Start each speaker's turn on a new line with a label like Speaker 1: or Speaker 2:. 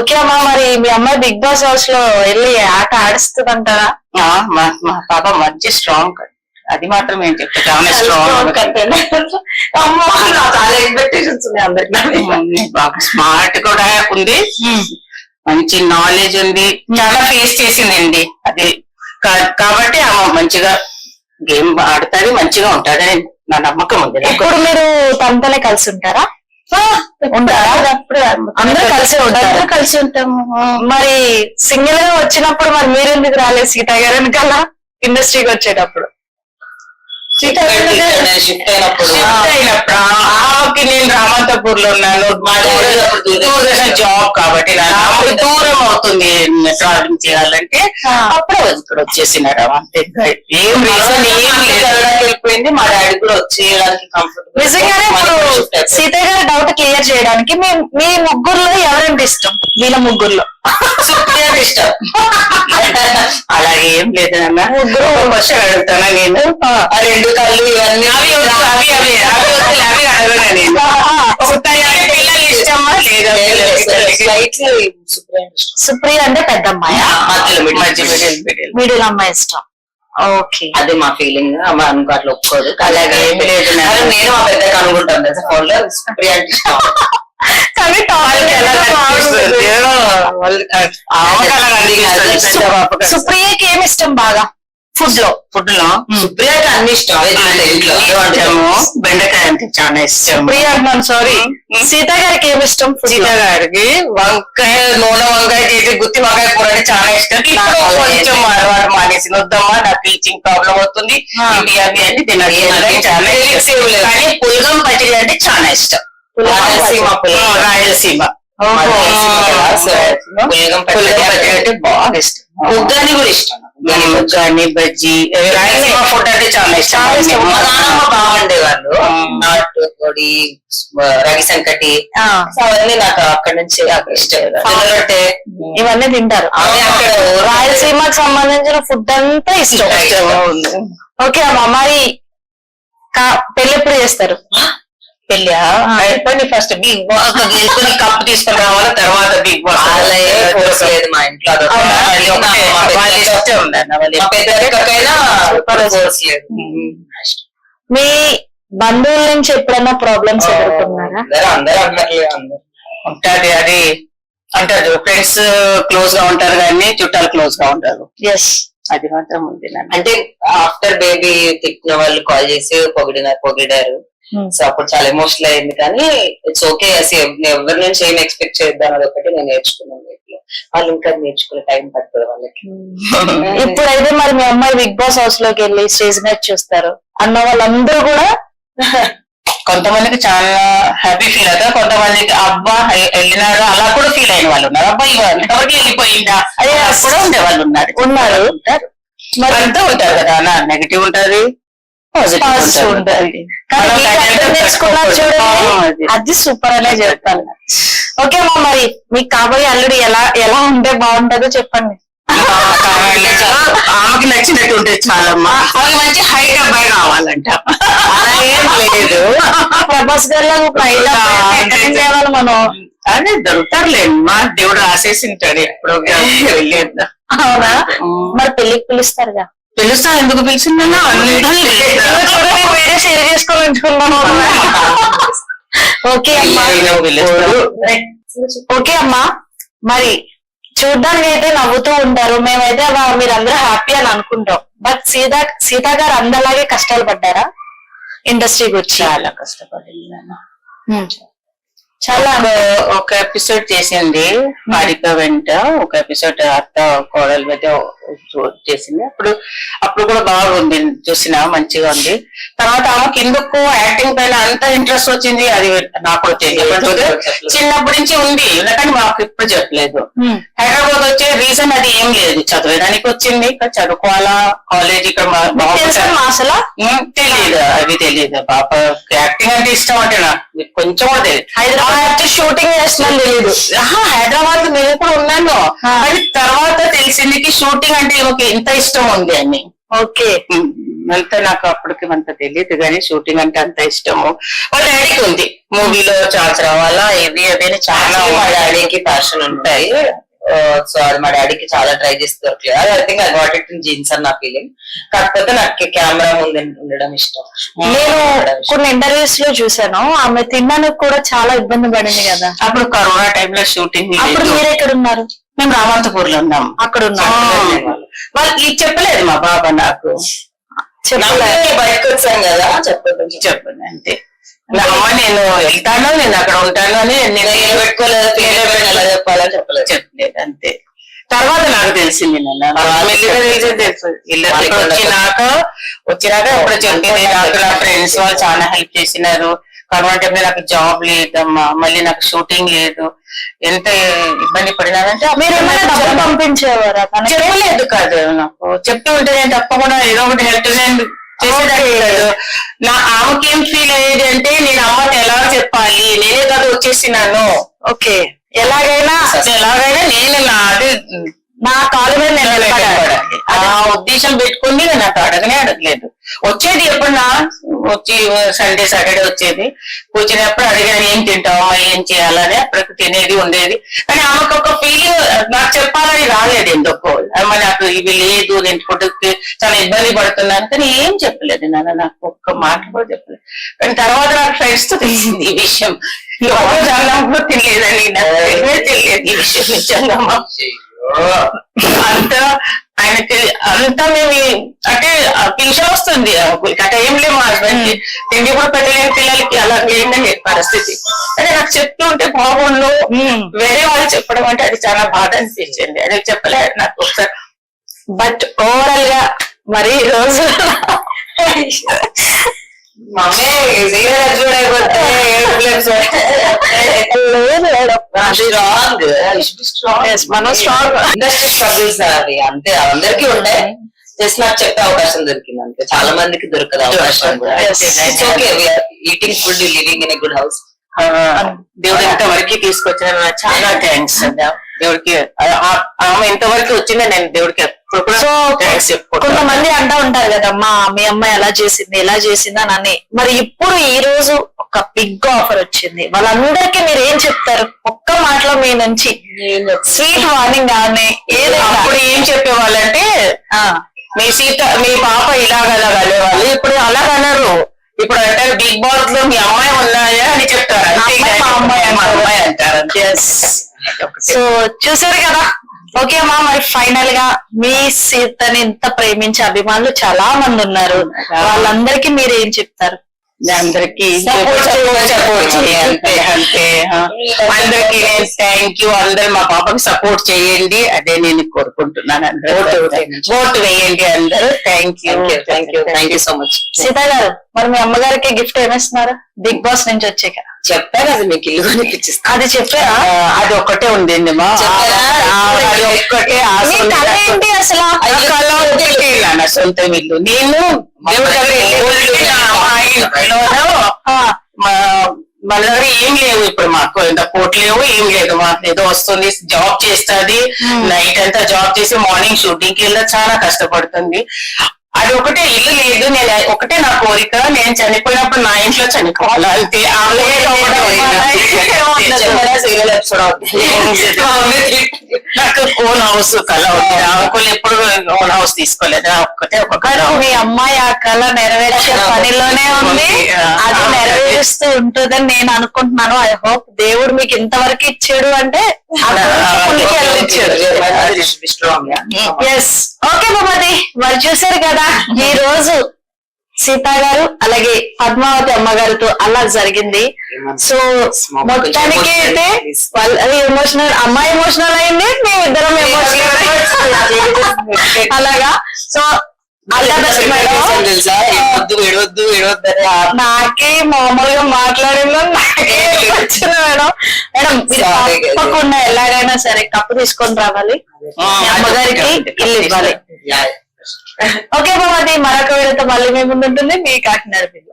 Speaker 1: Okay అమ్మా మరి మీ అమ్మాయి బిగ్ బాస్ హౌస్లో వెళ్ళి ఆట ఆడిస్తుందంటారా
Speaker 2: ఆ, మా మా పాప మంచి స్ట్రాంగ్ అది మాత్రం నేను చెప్తా చాలా స్ట్రాంగ్
Speaker 1: అమ్మా నాకు చాలా ఎక్స్పెక్టేషన్స్ ఉన్నాయి అందరికి
Speaker 2: బాగా స్మార్ట్ కూడా ఉంది. మంచి నాలెడ్జ్ ఉంది. చాలా ఫేస్ చేసిందండి. అది కాబట్టి ఆమె మంచిగా గేమ్ ఆడుతుంది మంచిగా ఉంటదని నా నమ్మకం ఉంది.
Speaker 1: ఇప్పుడు మీరు తనతోనే కలిసి ఉంటారా? అందరూ కలిసి ఉంటారు.
Speaker 2: కలిసి ఉంటాము.
Speaker 1: మరి సింగిల్గా వచ్చినప్పుడు మరి మీరు ఎందుకు రాలేదు సీత గారు వెనకాల? ఇండస్ట్రీకి వచ్చేటప్పుడు.
Speaker 2: షిఫ్ట్ అయినప్పుడు. ఆమెకి నేను రామంతపూర్లో ఉన్నాను దూరదర్శన్ జాబ్ కాబట్టి నాకు దూరం అవుతుంది. ట్రావెలింగ్ చేయాలంటే. అప్పుడే ఇక్కడ వచ్చేసినారు. అంతే ఏం రీజన్ ఏం వెళ్ళిపోయింది. మా డాడీ కూడా వచ్చేయడానికి కంఫర్టబుల్
Speaker 1: నిజంగానే ఇప్పుడు సీత గారి డౌట్ క్లియర్ చేయడానికి మీ మీ ముగ్గురులో ఎవరంటే ఇష్టం? వీళ్ళ ముగ్గురులో.
Speaker 2: ఇష్టం. అలాగే ఏం లేదు అన్న
Speaker 1: ముగ్గురు
Speaker 2: క్వశ్చన్ అడుగుతానా నేను? ఆ. రెండు కళ్ళు ఇవన్నీ అవి అవి అవి అవి అవి అడగను నేను? సుప్రియాకి పిల్లలు ఇష్టమా లేదా పిల్లలకి?
Speaker 1: సుప్రియ అంటే పెద్ద అమ్మాయి?
Speaker 2: మిడిల్
Speaker 1: అమ్మాయి ఇష్టం. ఓకే.
Speaker 3: అది మా ఫీలింగ్ అమ్మ అనుకో అట్లా ఒప్పుకోదు.
Speaker 2: అలాగే.
Speaker 3: నేను మా పెద్దకి అనుకుంటాను తెలుసా? ఫోన్లో సుప్రియ అంటే ఇష్టం
Speaker 1: సుప్రియకి ఏమి ఇష్టం బాగా?
Speaker 2: ఫుడ్లో ఫుడ్లో
Speaker 3: సుప్రియకి అన్ని ఇష్టం ఇంట్లో.
Speaker 2: బెండకాయ అంటే చాలా ఇష్టం.
Speaker 1: సుప్రియ అంటున్నాను సారీ సీత గారికి ఏమి ఇష్టం
Speaker 2: సీత గారికి వంకాయ నూనె వంకాయ చేసి గుత్తి వంకాయ కూర అంటే చాలా ఇష్టం. కొంచెం అలవాటు మానేసి వద్దమ్మా నాకు టీచింగ్ ప్రాబ్లం అవుతుంది. ఇవి అవి అని తినదు
Speaker 3: ఏమన్నా
Speaker 2: చాలా కానీ పులగం పచ్చడి అంటే చాలా ఇష్టం.
Speaker 3: రాయలసీమ
Speaker 2: రాయలసీమ బాగా ఇష్టం
Speaker 3: ఉగ్గాని కూడా ఇష్టం నాకు.
Speaker 2: ఉగ్గాని బజ్జీ రాయలసీమ ఫుడ్ అంటే చాలా ఇష్టం.
Speaker 3: మా నాన్నమ్మ బాగుండేవాళ్ళు. నాటు పొడి రవి సంకటి అవన్నీ నాకు అక్కడ నుంచి ఇష్టం
Speaker 1: ఇవన్నీ తింటారు
Speaker 3: అక్కడ
Speaker 1: రాయలసీమకు సంబంధించిన ఫుడ్ అంతా ఇష్టం. ఓకే అమ్మా మరి పెళ్ళి ఎప్పుడు చేస్తారు
Speaker 2: పెళ్ళా? ఫస్ట్ బిగ్ బాస్ కప్పు తీసుకుని రావాలి తర్వాత బిగ్ బాస్
Speaker 3: అలా లేదు మా ఇంట్లో. మా
Speaker 2: వాళ్ళ ఇష్టం వాళ్ళ
Speaker 1: బంధువుల నుంచి ఎప్పుడైనా ప్రాబ్లమ్స్ ఎదుర్కొన్నారా?
Speaker 3: అందరూ అందరూ
Speaker 2: ఉంటది అది అంటారు. ఫ్రెండ్స్ క్లోజ్గా ఉంటారు కానీ చుట్టాలు క్లోజ్గా ఉంటారు.
Speaker 1: ఎస్
Speaker 2: అది మాత్రం ఉంది.
Speaker 3: అంటే ఆఫ్టర్ బేబీ తిట్టిన వాళ్ళు కాల్ చేసి పొగిడినారు పొగిడారు. సో అప్పుడు చాలా ఎమోషనల్ అయింది కానీ ఇట్స్ ఓకే అసలు ఎవరి నుంచి ఏం ఎక్స్పెక్ట్ చేద్దాం అది ఒకటి నేను నేర్చుకున్నాను వాళ్ళు ఇంకా నేర్చుకునే టైం పడుతుంది వాళ్ళకి.
Speaker 1: ఇప్పుడైతే మరి మీ అమ్మాయి బిగ్ బాస్ హౌస్లోకి వెళ్ళి స్టేజ్ మీద చూస్తారు. అన్న వాళ్ళందరూ కూడా
Speaker 2: కొంతమందికి చాలా హ్యాపీ ఫీల్ అవుతారు కొంతమందికి అబ్బా వెళ్ళినారు అలా కూడా ఫీల్ అయిన వాళ్ళు ఉన్నారు. అబ్బా ఎవరికి వెళ్ళిపోయిందా? అది కూడా ఉండే వాళ్ళు ఉన్నారు.
Speaker 1: ఉన్నారు.
Speaker 2: ఉంటారు.
Speaker 1: మరి
Speaker 2: అంతా ఉంటారు కదా నెగిటివ్ ఉంటది. పాజిటివ్
Speaker 1: ఉంటది.
Speaker 2: అది.
Speaker 1: సూపర్ అనే చెప్తాను. ఓకే మా మరి మీకు కాబోయే అల్లుడు ఎలా ఎలా ఉంటే బాగుంటుందో చెప్పండి.
Speaker 2: ఆమెకి నచ్చినట్టు ఉంటే చాలమ్మా మంచి హైట్ అబ్బాయి కావాలంట. అలా ఏం లేదు.
Speaker 1: ప్రభాస్ గారిలో చేయాలి మనం.
Speaker 2: అదే దొరుకుతారులే మా దేవుడు ఆశేసింటాడు ఎప్పుడో వెళ్ళేద్దాం
Speaker 1: అవునా? మరి పెళ్ళికి పిలుస్తారుగా?
Speaker 2: పిలుస్తా ఎందుకు పిలిచిందన్నా?
Speaker 1: షేర్ చేసుకోవాలనుకున్నాను ఓకే అమ్మా. ఓకే అమ్మా. మరి చూడ్డానికి అయితే నవ్వుతూ ఉంటారు. మేమైతే వా- మీరందరూ హ్యాపీ అని అనుకుంటాం. బట్ సీతా సీతా గారు అందలాగే కష్టాలు పడ్డారా? ఇండస్ట్రీకి వచ్చి
Speaker 2: చాలా కష్టపడింది.
Speaker 1: చాలా
Speaker 2: ఒక- ఎపిసోడ్ చేసింది హారిక వెంట. ఒక ఎపిసోడ్ అత్త కోడల మధ్య చేసింది. అప్పుడు అప్పుడు కూడా బాగుంది చూసిన మంచిగా ఉంది. తర్వాత ఆమెకి ఎందుకు యాక్టింగ్ పైన అంత ఇంట్రెస్ట్ వచ్చింది అది నాకు తెలియదు. చిన్నప్పటి నుంచి ఉంది. కానీ మాకు ఇప్పుడు చెప్పలేదు. హైదరాబాద్ వచ్చే రీజన్ అది ఏం లేదు. చదవడానికి వచ్చింది ఇక్కడ చదువుకోవాలా? కాలేజ్ ఇక్కడ
Speaker 1: అసలు
Speaker 2: ఉమ్, తెలీదు అవి తెలీదు. పాప యాక్టింగ్ అంటే ఇష్టం అంటే నాకు కొంచెం కూడా తెలియదు
Speaker 1: హైదరాబాద్ షూటింగ్ చేస్తున్నాను తెలియదు
Speaker 2: హైదరాబాద్ నేను కూడా ఉన్నాను. అది తర్వాత తెలిసింది షూటింగ్ అంటే ఈమెకి ఇంత ఇష్టం ఉంది అని.
Speaker 1: ఓకే.
Speaker 2: అంత నాకు అప్పటికి అంత తెలియదు కానీ షూటింగ్ అంటే అంత ఇష్టము. వాళ్ళ డాడీకి ఉంది. మూవీలో ఛాన్స్ రావాలా? ఇది అదే చాలా
Speaker 3: మా డాడీకి ప్యాషన్ ఉంటాయి. సో అది మా డాడీకి చాలా ట్రై చేసి దొరకలేదు. I think I got it in jeans అని నా ఫీలింగ్ కాకపోతే నాకు కెమెరా ముందు ఉండడం ఇష్టం.
Speaker 1: నేను కొన్ని ఇంటర్వ్యూస్లో చూసాను ఆమె తినడానికి కూడా చాలా ఇబ్బంది పడింది కదా.
Speaker 2: అప్పుడు కరోనా టైంలో షూటింగ్
Speaker 1: అప్పుడు మీరు ఎక్కడ ఉన్నారు
Speaker 2: మేము రామంతపూర్లో ఉన్నాం.
Speaker 1: అక్కడ
Speaker 2: ఆ,
Speaker 1: ఉన్నారు
Speaker 2: వాళ్ళు. ఇది చెప్పలేదు మా బాబా నాకు.
Speaker 1: చెప్పలే
Speaker 3: నాకు బయటకు వచ్చాను కదా చెప్పండి.
Speaker 2: చెప్పండి అంతే. అమ్మ నేను వెళ్తాను నేను అక్కడ ఉంటాను అని నేను
Speaker 3: నేను పెట్టుకోలేదు ఎలా చెప్పాలని చెప్పలేదు.
Speaker 2: చెప్పలేదు అంతే. తర్వాత నాకు తెలిసింది వచ్చినాక వచ్చినాక ఇప్పుడు చెప్పింది నాకు నా ఫ్రెండ్స్ వాళ్ళు చాలా హెల్ప్ చేసినారు. కరోనా టైంలో నాకు జాబ్ లేదమ్మా మళ్ళీ నాకు షూటింగ్ లేదు. ఎంత ఇబ్బంది పడినానంటే
Speaker 1: మీరు పంపించేవారా?
Speaker 2: చెప్పలేదు కాదు నాకు. చెప్తూ ఉంటే నేను తప్పకుండా ఏదో ఒకటి హెల్ప్ నేను చేసేదాన్ని నా ఆమెకి ఫీల్ అయ్యేది అంటే నేను అమ్మకి ఎలా చెప్పాలి? నేనే కాదు వచ్చేసినాను.
Speaker 1: ఓకే. ఎలాగైనా
Speaker 2: ఎలాగైనా నేను నా అది
Speaker 1: నా కాలు మీద నేను నిలబడాలి.
Speaker 2: ఆ ఉద్దేశం పెట్టుకుని నేను నాకు అడగనే అడగలేదు. వచ్చేది ఎప్పుడన్నా? వచ్చి సండే సాటర్డే వచ్చేది. కూర్చున్నప్పుడు అడిగాను ఏం తింటావా ఏం చేయాలని? అప్పటికి తినేది ఉండేది. కానీ ఆమెకు ఒక ఫీలింగ్ నాకు చెప్పాలని రాలేదు ఎందుకో. అమ్మ నాకు ఇవి లేదు నేను ఫుడ్కి చాలా ఇబ్బంది పడుతున్నాను. కానీ ఏం చెప్పలేదు నాన్న నాకు ఒక్క మాట కూడా చెప్పలేదు. కానీ తర్వాత నాకు ఫ్రెండ్స్తో తెలిసింది ఈ విషయం. ఎవరు అన్నంలో తినలేదని నాకు తెలియదు ఈ విషయం నిజంగా. అంత ఆయనకి అంతా మేము అంటే పింఛన్ వస్తుంది. గత ఏం లేవు మా హస్బెండ్కి. తిండి కూడా పెట్టలేని పిల్లలకి అలా లేదని పరిస్థితి. అదే నాకు చెప్తూ ఉంటే బాగుండు. వేరే వాళ్ళు చెప్పడం అంటే అది చాలా బాధ అనిపించింది. అది చెప్పలేదు నాకు ఒకసారి.
Speaker 1: బట్ ఓవరాల్గా మరి రోజు
Speaker 3: స్ట్రాంగ్
Speaker 1: మనం strong.
Speaker 3: ఇండస్ట్రీ స్ట్రగుల్స్ అది. అంతే అందరికీ ఉంటాయి. జస్ట్ నాకు చెప్పే అవకాశం దొరికింది అంతే. చాలా మందికి దొరకదు అవకాశం కూడా.
Speaker 1: Yes.
Speaker 3: Okay eating food living in good house
Speaker 2: దేవుడు ఇంతవరకు తీసుకొచ్చిన చాలా థ్యాంక్స్ దేవుడికి ఆమె ఇంతవరకు వచ్చిందా నేను దేవుడికి
Speaker 1: సో కొంతమంది అంటా ఉంటారు కదమ్మా మీ అమ్మాయి ఎలా చేసింది ఎలా చేసింది అని అని. మరి ఇప్పుడు ఈ రోజు ఒక బిగ్ ఆఫర్ వచ్చింది. వాళ్ళందరికీ మీరు ఏం చెప్తారు? ఒక్క మాటలో మీ నుంచి స్వీట్ వార్నింగ్ కానీ ఏదైనా.
Speaker 2: అప్పుడు ఏం చెప్పేవాళ్ళంటే
Speaker 1: ఆ,
Speaker 2: మీ సీత మీ పాప ఇలాగ అలాగ అనేవాళ్ళు ఇప్పుడు అలాగ అనరు. ఇప్పుడు అంటారు బిగ్ బాస్లో మీ అమ్మాయి ఉన్నాయా అని చెప్తారు. అంతే
Speaker 1: మా అమ్మాయి
Speaker 2: మా
Speaker 1: అంటారు.
Speaker 2: అమ్మాయి అంటారు.
Speaker 1: సో చూసారు కదా? ఓకే అమ్మా మరి ఫైనల్గా మీ సీతని ఇంత ప్రేమించే అభిమానులు చాలా మంది ఉన్నారు. వాళ్ళందరికీ మీరు ఏం చెప్తారు?
Speaker 2: అందరికి సపోర్ట్ అంతే అంతే ఆ. అందరికి నేను థ్యాంక్ యూ అందరు మా పాపకి సపోర్ట్ చేయండి. అదే నేను కోరుకుంటున్నాను అందరూ.
Speaker 3: ఓటు వేయండి.
Speaker 2: అందరూ. Thank you
Speaker 3: thank you thank you so much
Speaker 1: Sita garu మరి మీ అమ్మగారికి గిఫ్ట్ ఏమిస్తున్నారు? బిగ్ బాస్ నుంచి వచ్చాక.
Speaker 3: చెప్పాను అది మీకు ఇల్లు కొనిపించిస్తాను
Speaker 1: అది చెప్పారా?
Speaker 2: అది ఒక్కటే
Speaker 3: చెప్పారా?
Speaker 2: అది ఒక్కటే సొంత-
Speaker 1: అసలు?
Speaker 2: నా ఇల్లు నేను మన దగ్గర ఏం లేవు ఇప్పుడు మాకు. ఇంత కోట్ లేవు ఏం లేదు. మాకు ఏదో వస్తుంది జాబ్ చేస్తుంది. నైట్ అంతా జాబ్ చేసి మార్నింగ్ షూటింగ్కి వెళ్ళి చాలా కష్టపడుతుంది. అది ఒకటే ఇల్లు లేదు నేను ఒకటే నా కోరిక. నేను చనిపోయినప్పుడు నా ఇంట్లో చనిపోవాలి. అంతే. ఆమె ఒకటే ఉంది.
Speaker 3: సీరియల్ ఎపిసోడ్
Speaker 2: నాకు ఓన్ హౌస్ కళ ఉంది. ఎప్పుడు ఓన్ హౌస్ తీసుకోలేదు. ఒక్కటే ఒక
Speaker 1: మీ అమ్మాయి ఆ కళ నెరవేర్చే పనిలోనే ఉంది. అది నెరవేరుస్తూ ఉంటుందని నేను అనుకుంటున్నాను. ఐ హోప్ దేవుడు మీకు ఇంతవరకు ఇచ్చాడు అంటే ఓకే బాబాది మరి చూసారు కదా ఈ రోజు సీతా గారు అలాగే పద్మావతి అమ్మగారితో అలా జరిగింది. సో మొత్తానికి అయితే వాళ్ళ ఎమోషనల్ అమ్మాయి ఎమోషనల్ అయింది మేము ఇద్దరం ఎమోషనల్ అలాగా. సో నాకే మామూలుగా మాట్లాడిందో నాకే వచ్చింది మేడం. మేడం. తప్పకుండా ఎలాగైనా సరే కప్పు తీసుకొని రావాలి. అమ్మగారికి ఇల్లు ఇవ్వాలి. ఓకే బాబాది మరొక వీడియోతో మళ్ళీ మేము ముందుంటుంది మీ కాకినాడ పిల్ల